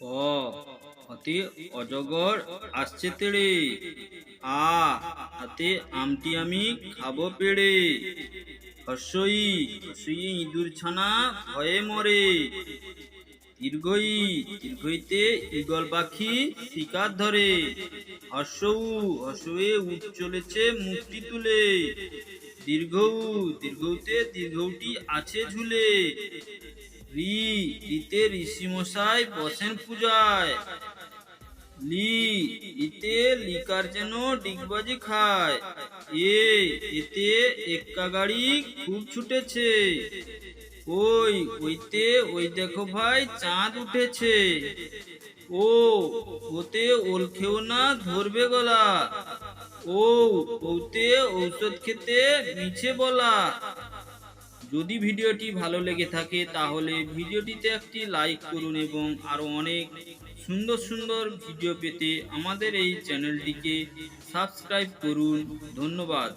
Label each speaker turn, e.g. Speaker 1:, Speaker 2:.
Speaker 1: অ অতি অজগর আসছে তেড়ে। আ, হাতে আমটি আমি খাব পেড়ে। হর্ষই হর্ষই ইঁদুর ছানা ভয়ে মরে। দীর্ঘই, দীর্ঘইতে ঈগল পাখি শিকার ধরে। হর্ষউ হর্ষয়ে উঠ চলেছে মুক্তি তুলে। দীর্ঘউ দীর্ঘতে দীর্ঘটি আছে ঝুলে। রি রিতে ঋষি মশাই বসেন পূজায়। লি, ইতে লিকার যেন ডিগবাজি খায়। এ, এতে এক্কা গাড়ি খুব ছুটেছে। ওই, ওইতে ওই দেখো ভাই চাঁদ উঠেছে। ও, ওতে ওল খেও না ধরবে গলা। ও, ওতে ঔষধ খেতে মিছে বলা। যদি ভিডিওটি ভালো লেগে থাকে, তাহলে ভিডিওটিতে একটি লাইক করুন এবং আরও অনেক সুন্দর সুন্দর ভিডিও পেতে আমাদের এই চ্যানেলটিকে সাবস্ক্রাইব করুন। ধন্যবাদ।